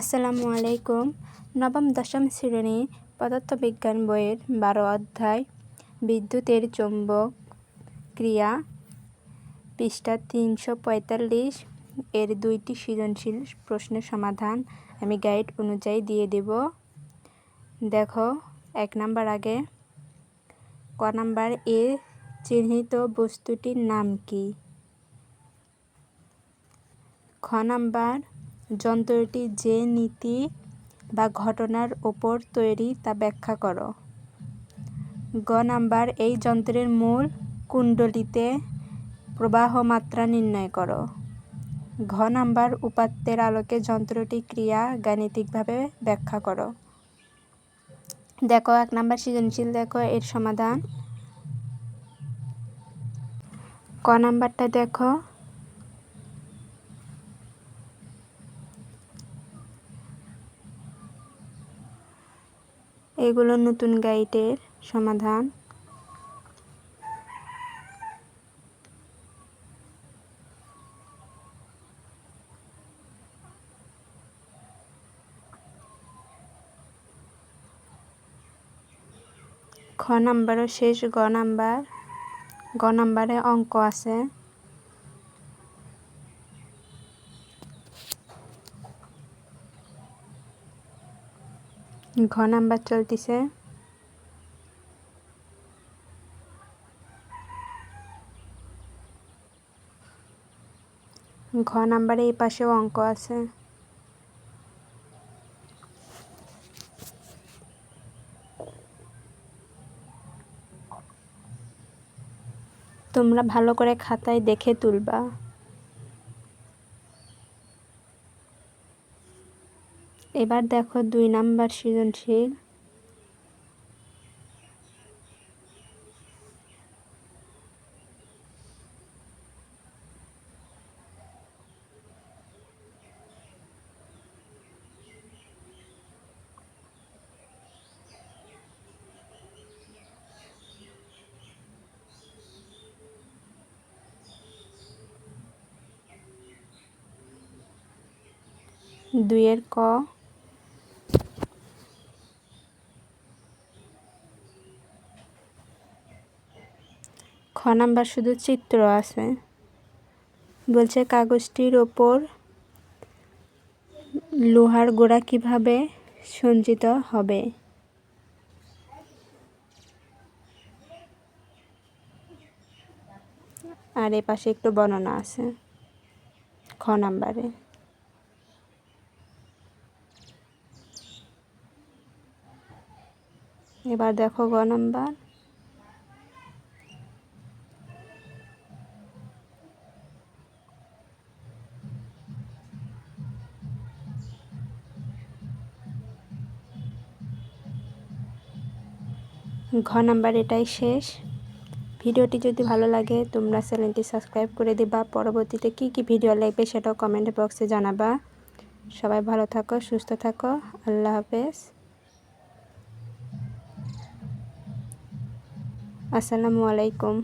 আসসালামু আলাইকুম। নবম, দশম শ্রেণি পদার্থবিজ্ঞান বইয়ের বারো অধ্যায়, বিদ্যুতের চৌম্বক ক্রিয়া, পৃষ্ঠা তিনশো পঁয়তাল্লিশ। এর দুইটি সৃজনশীল প্রশ্নের সমাধান আমি গাইড অনুযায়ী দিয়ে দেব। দেখো, এক নাম্বার আগে, ক নাম্বার এ চিহ্নিত বস্তুটির নাম কি? খ নাম্বার যন্ত্রটি যে নীতি বা ঘটনার ওপর তৈরি তা ব্যাখ্যা করো। গ নাম্বার, এই যন্ত্রের মূল কুণ্ডলিতে প্রবাহ মাত্রা নির্ণয় করো। ঘ নাম্বার, উপাত্তের আলোকে যন্ত্রটি ক্রিয়া গাণিতিকভাবে ব্যাখ্যা করো। দেখো, এক নাম্বার, সৃজনশীল দেখো, এর সমাধান। ক নাম্বারটা দেখো এগুলো নতুন গাইডের সমাধান। খ নাম্বারও শেষ গ নাম্বার। গ নাম্বারে অঙ্ক আছে। ঘ নাম্বার চলতেছে। ঘ নাম্বারে এই পাশেও অঙ্ক আছে। তোমরা ভালো করে খাতায় দেখে তুলবা। এবার দেখো দুই নাম্বার সৃজনশীল। দুইয়ের ক। খ নাম্বার শুধু চিত্র আছে। বলছে কাগজটির ওপর লোহার গোড়া কীভাবে সঞ্চিত হবে? আর এ পাশে একটু বর্ণনা আছে খ নাম্বারে। এবার দেখো গ নাম্বার। ঘ নাম্বার এটাই শেষ। ভিডিওটি যদি ভালো লাগে, তোমরা চ্যানেলটি সাবস্ক্রাইব করে দিবা। পরবর্তীতে কি কি ভিডিও লাগবে সেটাও কমেন্ট বক্সে জানাবা। সবাই ভালো থাকো, সুস্থ থাকো। আল্লাহ হাফেজ। আসসালামু আলাইকুম।